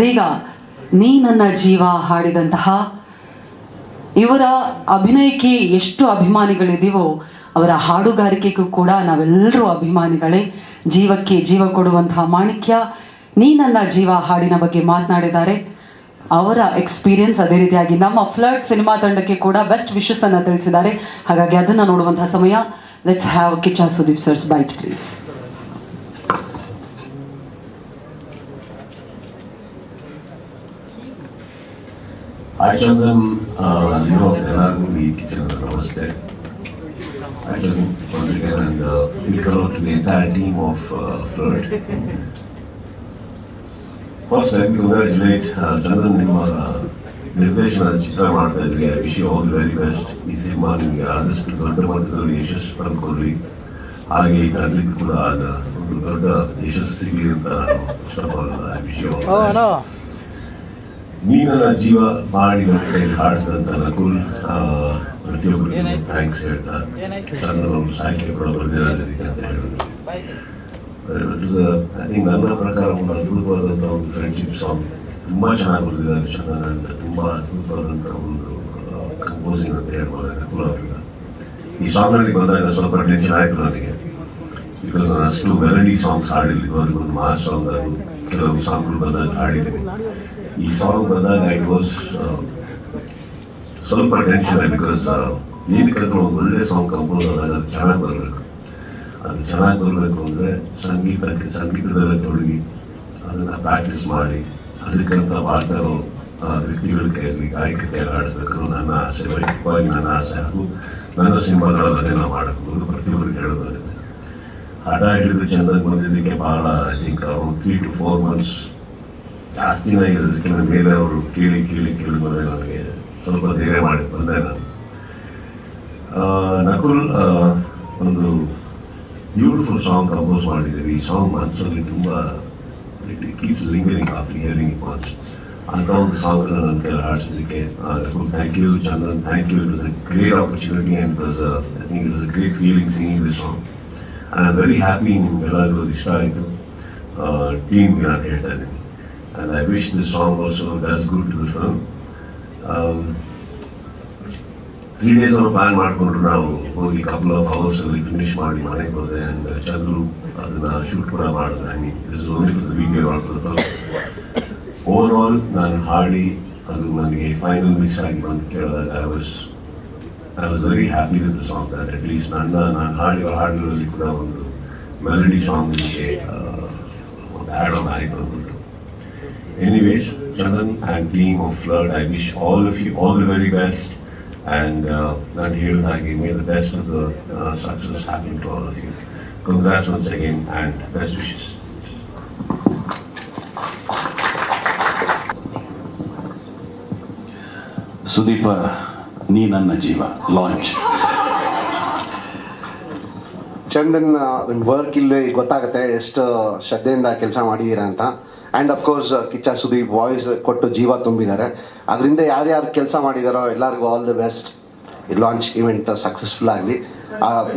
ಇದೀಗ ನೀ ನನ್ನ ಜೀವ ಹಾಡಿದಂತಹ ಇವರ ಅಭಿನಯಕ್ಕೆ ಎಷ್ಟು ಅಭಿಮಾನಿಗಳಿದೆಯೋ ಅವರ ಹಾಡುಗಾರಿಕೆಗೂ ಕೂಡ ನಾವೆಲ್ಲರೂ ಅಭಿಮಾನಿಗಳೇ. ಜೀವಕ್ಕೆ ಜೀವ ಕೊಡುವಂತಹ ಮಾಣಿಕ್ಯ, ನೀ ನನ್ನ ಜೀವ ಹಾಡಿನ ಬಗ್ಗೆ ಮಾತನಾಡಿದ್ದಾರೆ. ಅವರ ಎಕ್ಸ್ಪೀರಿಯನ್ಸ್ ಅದೇ ರೀತಿಯಾಗಿ ನಮ್ಮ ಫ್ಲರ್ಟ್ ಸಿನಿಮಾ ತಂಡಕ್ಕೆ ಕೂಡ ಬೆಸ್ಟ್ ವಿಶಸ್ ಅನ್ನ ತಿಳಿಸಿದ್ದಾರೆ. ಹಾಗಾಗಿ ಅದನ್ನ ನೋಡುವಂತಹ ಸಮಯ. Let's have Kiccha Sudeep sir's byte please Hi Chandan, uh, you know, ಎಲ್ಲರಿಗೂ ಈ ಕಿಚನ್ ನಮಸ್ತೆ Hi Chandan, once again, and uh, welcome to the entire team of uh, Flirt. First, let me congratulate uh, Chandan ನಿಮ್ಮ uh, ನಿರ್ದೇಶನದ ಚಿತ್ರ ಮಾಡ್ತಾ ಇದ್ರಿ I wish you all the very best ಈ cinema ನಿಮಗೆ ಆದಷ್ಟು ದೊಡ್ಡ ಮಟ್ಟದಲ್ಲಿ ಯಶಸ್ಸು ತಂದುಕೊಡ್ರಿ ಹಾಗೆ ಈ ತಂಡಕ್ಕೆ ಕೂಡ ಆದ ಒಂದು ದೊಡ್ಡ ಯಶಸ್ಸು ಸಿಗಲಿ ಅಂತ ನಾನು ಇಷ್ಟಪಡಲ್ಲ ಐ ವಿಶ್ ಯು ಆಲ್ ನೀನನ್ನ ಜೀವ ಮಾಡಿ ಹಾಡಿಸಿದಂತ ನಕುಲ್ ಪ್ರತಿಯೊಬ್ಬರಿಗೂ ಥ್ಯಾಂಕ್ಸ್ ಹೇಳ್ತಾ ನಾನು ಸಾಹಿತ್ಯ ಕೂಡ ಬರೆದಿರೋದಕ್ಕೆ ಅಂತ ಹೇಳಿದ್ರು. ಐ ಥಿಂಕ್ ನನ್ನ ಪ್ರಕಾರ ಒಂದು ಅದ್ಭುತವಾದಂಥ ಒಂದು ಫ್ರೆಂಡ್ಶಿಪ್ ಸಾಂಗ್ ತುಂಬ ಚೆನ್ನಾಗಿ ಬರೆದಿದ್ದಾರೆ ಅಂತ. ತುಂಬ ಅದ್ಭುತವಾದಂಥ ಒಂದು ಕಂಪೋಸಿಂಗ್ ಅಂತ ಹೇಳ್ಬೋದು ನಕುಲ್ ಅವರಿಂದ ಈ ಸಾಂಗ್ನಲ್ಲಿ ಬಂದಾಗ ಸ್ವಲ್ಪ ಟೆನ್ಷನ್ ಆಯಿತು ನನಗೆ. ಬಿಕಾಸ್ ನಾನು ಅಷ್ಟು ಮೆಲಡಿ ಸಾಂಗ್ಸ್ ಹಾಡಿಲ್ಲ ಇವಾಗ ಒಂದು ಮಾಸ್ ಸಾಂಗ್ ಕೆಲವು ಸಾಂಗ್ಗಳು ಬಂದಾಗ ಹಾಡಿದ್ದೀನಿ. ಈ ಸಾಂಗ್ ಬಂದಾಗ ಇಟ್ ವಾಸ್ ಸ್ವಲ್ಪ ಟೆನ್ಷನ್ ಬಿಕಾಸ್ ನೀನು ಕರ್ಕೊಂಡು ಒಳ್ಳೆ ಸಾಂಗ್ ಕಂಪೋಸ್ ಆದಾಗ ಅದು ಚೆನ್ನಾಗಿ ಬರಬೇಕು ಅದು ಚೆನ್ನಾಗಿ ಬರಬೇಕು ಅಂದರೆ ಸಂಗೀತಕ್ಕೆ ಸಂಗೀತದಲ್ಲೇ ತೊಡಗಿ ಅದನ್ನು ಪ್ರಾಕ್ಟೀಸ್ ಮಾಡಿ, ಅದಕ್ಕಂತ ಮಾಡ್ತಾರೋ ವ್ಯಕ್ತಿಗಳ ಕೈಯಲ್ಲಿ ಗಾಯಕ ಕೈಯಲ್ಲಿ ಆಡಿಸ್ಬೇಕು ಅನ್ನೋ ನನ್ನ ಆಸೆ, ವೈಯಕ್ತಿಕವಾಗಿ ನನ್ನ ಆಸೆ ಹಾಗೂ ನನ್ನ ಸಿನಿಮಾಗಳ ಬಗ್ಗೆ ನಾವು ಮಾಡಬೇಕು ಪ್ರತಿಯೊಬ್ಬರಿಗೆ ಹೇಳೋದಾಗಿದೆ. ಹಠ ಹಿಡಿದು ಚಂದಕ್ಕೆ ಬಂದಿದ್ದಕ್ಕೆ ಬಹಳ ಐ ಥಿಂಕ್ ಒಂದು ತ್ರೀ ಟು ಫೋರ್ ಮಂತ್ಸ್ ಜಾಸ್ತಿನೇ ಇರೋದಕ್ಕೆ ನನ್ನ ಮೇಲೆ ಅವರು ಕೇಳಿ ಕೇಳಿ ಕೇಳಿ ಬಂದರೆ ನನಗೆ ಸ್ವಲ್ಪ ಧೈರ್ಯ ಮಾಡಿ ಬಂದೆ ನಾನು. ನಕುಲ್ ಒಂದು ಬ್ಯೂಟಿಫುಲ್ ಸಾಂಗ್ ಕಂಪೋಸ್ ಮಾಡಿದ್ದೀವಿ. ಈ ಸಾಂಗ್ ಮನಸ್ಸಲ್ಲಿ ತುಂಬ it keeps lingering after hearing it watch ಅಂತ ಒಂದು ಸಾಂಗ್ ನನ್ನ ಕೈಲಿ ಹಾಡಿಸಿದ್ದಕ್ಕೆ Nakul thank you Chandan thank you it the a great opportunity and was I think it is a great feeling singing this song I am very happy ನಿಮ್ಗೆಲ್ಲರಿಗೂ ಅದು ಇಷ್ಟ ಆಯಿತು. ಟೀಮ್ಗೆ ನಾನು ಹೇಳ್ತಾ ಇದ್ದೀನಿ. And I wish this song also does good to the film three days ಅವರು plan ಮಾಡಿಕೊಂಡ್ರು ನಾವು ಹೋಗಿ ಕಪಲ್ ಆಫ್ ಅವರ್ಸ್ ಅಲ್ಲಿ ಫಿನಿಶ್ ಮಾಡಿ ಮನೆಗೆ ಹೋದೆ ಆ್ಯಂಡ್ ಚಂದ್ರು ಅದನ್ನ ಶೂಟ್ ಕೂಡ ಮಾಡಿದೆ I mean this only for the video all for the film over all ನಾನು ಹಾಡಿ ಅದು ನನಗೆ ಫೈನಲ್ ಮಿಸ್ ಆಗಿ ಬಂದು ಕೇಳಿದಾಗ I was I was very happy with the song that at least ನನ್ನ ನಾನು ಹಾಡಿರೋ ಹಾಡುಗಳಲ್ಲಿ ಕೂಡ ಒಂದು ಮೆಲಡಿ ಸಾಂಗ್ಗೆ ಒಂದು ಆ್ಯಡ್ ಆನ್ ಆಯಿತು ಅಂದ್ಬಿಟ್ಟು Anyways, Chandan and team of Flirt, I wish all of you all the very best. And uh, not here, I give me the best of the uh, success happening to all of you. Congrats once again and best wishes. Sudeep ನೀ ನನ್ನ ಜೀವ launch Chandan work ಇಲ್ಲಿ ಗೊತ್ತಾಗುತ್ತೆ, ಎಷ್ಟು ಶ್ರದ್ಧೆಯಿಂದ ಕೆಲಸ ಮಾಡಿದ್ದೀರಾ ಅಂತ. And of course Kiccha Sudeep voice ಕೊಟ್ಟು ಜೀವ ತುಂಬಿದ್ದಾರೆ. ಅದರಿಂದ ಯಾರ್ಯಾರು ಕೆಲಸ ಮಾಡಿದಾರೋ ಎಲ್ಲರಿಗೂ all the best launch event successful ಆಗಲಿ.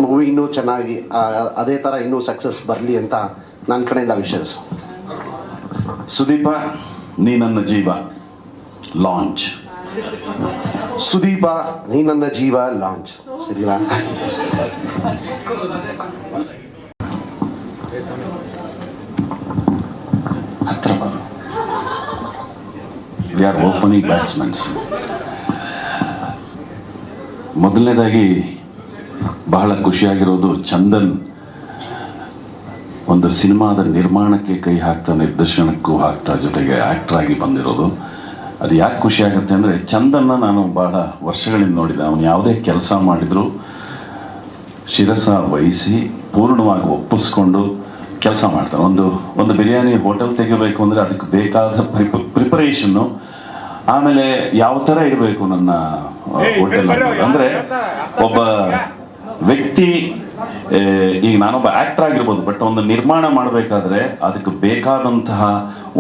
ಮೂವಿ ಇನ್ನೂ ಚೆನ್ನಾಗಿ ಅದೇ ಥರ ಇನ್ನೂ ಸಕ್ಸಸ್ ಬರಲಿ ಅಂತ ನನ್ನ ಕಡೆಯಿಂದ ವಿಶಸ್ ಸುದೀಪ ನೀ ನನ್ನ ಜೀವ. ಲಾಂಚ್ ಸುದೀಪ, ನೀ ನನ್ನ ಜೀವ ಲಾಂಚ್ ಸರಿನಾ? ಹತ್ರ ಬರು ಆರ್ ಓಪನಿಂಗ್ ಬ್ಯಾಟ್ಸ್ಮನ್ಸ್ ಮೊದಲನೇದಾಗಿ ಬಹಳ ಖುಷಿಯಾಗಿರೋದು ಚಂದನ್. ಒಂದು ಸಿನಿಮಾದ ನಿರ್ಮಾಣಕ್ಕೆ ಕೈ ಹಾಕ್ತಾ ನಿರ್ದೇಶನಕ್ಕೂ ಹಾಕ್ತಾ ಜೊತೆಗೆ ಆ್ಯಕ್ಟ್ರಾಗಿ ಬಂದಿರೋದು. ಅದು ಯಾಕೆ ಖುಷಿ ಆಗುತ್ತೆ ಅಂದರೆ ಚಂದನ್ನ ನಾನು ಬಹಳ ವರ್ಷಗಳಿಂದ ನೋಡಿದೆ ಅವನು ಯಾವುದೇ ಕೆಲಸ ಮಾಡಿದರೂ ಶಿರಸ ವಹಿಸಿ ಪೂರ್ಣವಾಗಿ ಒಪ್ಪಿಸ್ಕೊಂಡು ಕೆಲಸ ಮಾಡ್ತಾನೆ. ಒಂದು ಒಂದು ಬಿರಿಯಾನಿ ಹೋಟೆಲ್ ತೆಗಿಬೇಕು ಅಂದರೆ ಅದಕ್ಕೆ ಬೇಕಾದ ಪ್ರಿಪ ಪ್ರಿಪರೇಷನ್ನು ಆಮೇಲೆ ಯಾವ ಥರ ಇರಬೇಕು ನನ್ನ ಹೋಟೆಲ್ ಅಂದರೆ ಒಬ್ಬ ವ್ಯಕ್ತಿ ಈಗ ನಾನೊಬ್ಬ ಆಕ್ಟರ್ ಆಗಿರ್ಬೋದು ಬಟ್ ಒಂದು ನಿರ್ಮಾಣ ಮಾಡಬೇಕಾದ್ರೆ ಅದಕ್ಕೆ ಬೇಕಾದಂತಹ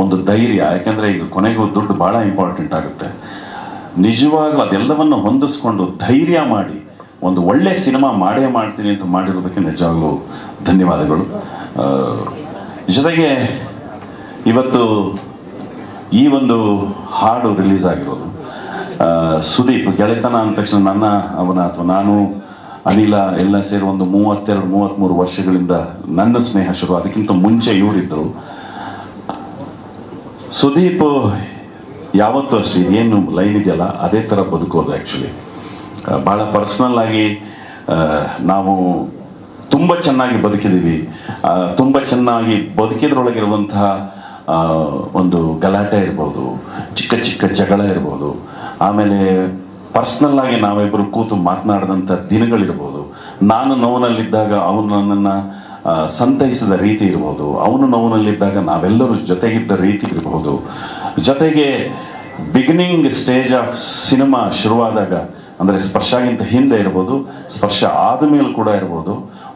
ಒಂದು ಧೈರ್ಯ, ಯಾಕೆಂದ್ರೆ ಈಗ ಕೊನೆಗೂ ದುಡ್ಡು ಬಹಳ ಇಂಪಾರ್ಟೆಂಟ್ ಆಗುತ್ತೆ. ನಿಜವಾಗ್ಲೂ ಅದೆಲ್ಲವನ್ನು ಹೊಂದಿಸ್ಕೊಂಡು ಧೈರ್ಯ ಮಾಡಿ, ಒಂದು ಒಳ್ಳೆ ಸಿನಿಮಾ ಮಾಡೇ ಮಾಡ್ತೀನಿ ಅಂತ ಮಾಡಿರೋದಕ್ಕೆ ನಿಜವಾಗ್ಲೂ ಧನ್ಯವಾದಗಳು. ಜೊತೆಗೆ ಇವತ್ತು ಈ ಒಂದು ಹಾಡು ರಿಲೀಸ್ ಆಗಿರೋದು. ಸುದೀಪ್ ಗೆಳೆತನ ಅಂದ ತಕ್ಷಣ ನನ್ನ, ಅವನ ಅಥವಾ ನಾನು ಅನಿಲ ಎಲ್ಲ ಸೇರಿ ಒಂದು ಮೂವತ್ತೆರಡು ಮೂವತ್ತ್ಮೂರು ವರ್ಷಗಳಿಂದ ನನ್ನ ಸ್ನೇಹ ಶುರು, ಅದಕ್ಕಿಂತ ಮುಂಚೆ ಇವರಿದ್ದರು. ಸುದೀಪ್ ಯಾವತ್ತೂ ಅಷ್ಟೇ ಏನು ಲೈನ್ ಇದೆಯಲ್ಲ, ಅದೇ ಥರ ಬದುಕೋದು ಆ್ಯಕ್ಚುಲಿ ಭಾಳ ಪರ್ಸ್ನಲ್ ಆಗಿ ನಾವು ತುಂಬ ಚೆನ್ನಾಗಿ ಬದುಕಿದ್ದೀವಿ. ತುಂಬ ಚೆನ್ನಾಗಿ ಬದುಕಿದ್ರೊಳಗಿರುವಂತಹ ಒಂದು ಗಲಾಟೆ ಇರ್ಬೋದು, ಚಿಕ್ಕ ಚಿಕ್ಕ ಜಗಳ ಇರ್ಬೋದು. ಆಮೇಲೆ ಪರ್ಸ್ನಲ್ ಆಗಿ ನಾವಿಬ್ಬರು ಕೂತು ಮಾತನಾಡಿದಂಥ ದಿನಗಳಿರ್ಬೋದು. ನಾನು ನೋವಿನಲ್ಲಿದ್ದಾಗ ಅವನು ನನ್ನನ್ನು ಸಂತೈಸಿದ ರೀತಿ ಇರ್ಬೋದು. ಅವನು ನೋವಿನಲ್ಲಿದ್ದಾಗ ನಾವೆಲ್ಲರೂ ಜೊತೆಗಿದ್ದ ರೀತಿ ಇರಬಹುದು ಜೊತೆಗೆ ಬಿಗಿನಿಂಗ್ ಸ್ಟೇಜ್ ಆಫ್ ಸಿನಿಮಾ ಶುರುವಾದಾಗ, ಅಂದರೆ ಸ್ಪರ್ಶಗಿಂತ ಹಿಂದೆ ಇರ್ಬೋದು, ಸ್ಪರ್ಶ ಆದ ಮೇಲೆ ಕೂಡ ಇರ್ಬೋದು.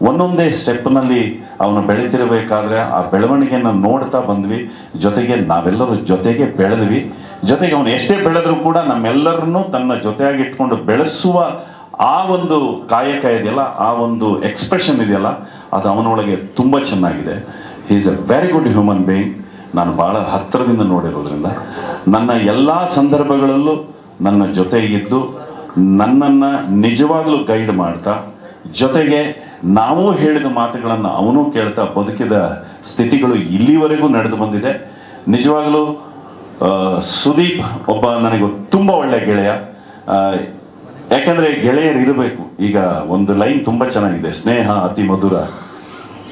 ಒಂದೊಂದೇ ಸ್ಟೆಪ್ನಲ್ಲಿ ಅವನು ಬೆಳೀತಿರಬೇಕಾದ್ರೆ ಆ ಬೆಳವಣಿಗೆಯನ್ನು ನೋಡ್ತಾ ಬಂದ್ವಿ. ಜೊತೆಗೆ ನಾವೆಲ್ಲರೂ ಜೊತೆಗೆ ಬೆಳೆದ್ವಿ. ಜೊತೆಗೆ ಅವನು ಎಷ್ಟೇ ಬೆಳೆದ್ರೂ ಕೂಡ ನಮ್ಮೆಲ್ಲರನ್ನೂ ತನ್ನ ಜೊತೆಯಾಗಿ ಇಟ್ಕೊಂಡು ಬೆಳೆಸುವ ಆ ಒಂದು ಕಾಯಕ ಇದೆಯಲ್ಲ, ಆ ಒಂದು ಎಕ್ಸ್ಪ್ರೆಷನ್ ಇದೆಯಲ್ಲ, ಅದು ಅವನೊಳಗೆ ತುಂಬ ಚೆನ್ನಾಗಿದೆ. He is a very good human being ನಾನು ಭಾಳ ಹತ್ತಿರದಿಂದ ನೋಡಿರೋದ್ರಿಂದ ನನ್ನ ಎಲ್ಲ ಸಂದರ್ಭಗಳಲ್ಲೂ ನನ್ನ ಜೊತೆಗಿದ್ದು ನನ್ನನ್ನು ನಿಜವಾಗಲೂ ಗೈಡ್ ಮಾಡ್ತಾ, ಜೊತೆಗೆ ನಾವು ಹೇಳಿದ ಮಾತುಗಳನ್ನು ಅವನು ಕೇಳ್ತಾ ಬದುಕಿದ ಸ್ಥಿತಿಗಳು ಇಲ್ಲಿವರೆಗೂ ನಡೆದು ಬಂದಿದೆ. ನಿಜವಾಗಲೂ ಸುದೀಪ್ ಒಬ್ಬ ನನಗೆ ತುಂಬ ಒಳ್ಳೆ ಗೆಳೆಯ. ಯಾಕಂದ್ರೆ ಗೆಳೆಯರು ಇರಬೇಕು. ಈಗ ಒಂದು ಲೈನ್ ತುಂಬ ಚೆನ್ನಾಗಿದೆ. ಸ್ನೇಹ, ಅತಿ ಮಧುರ.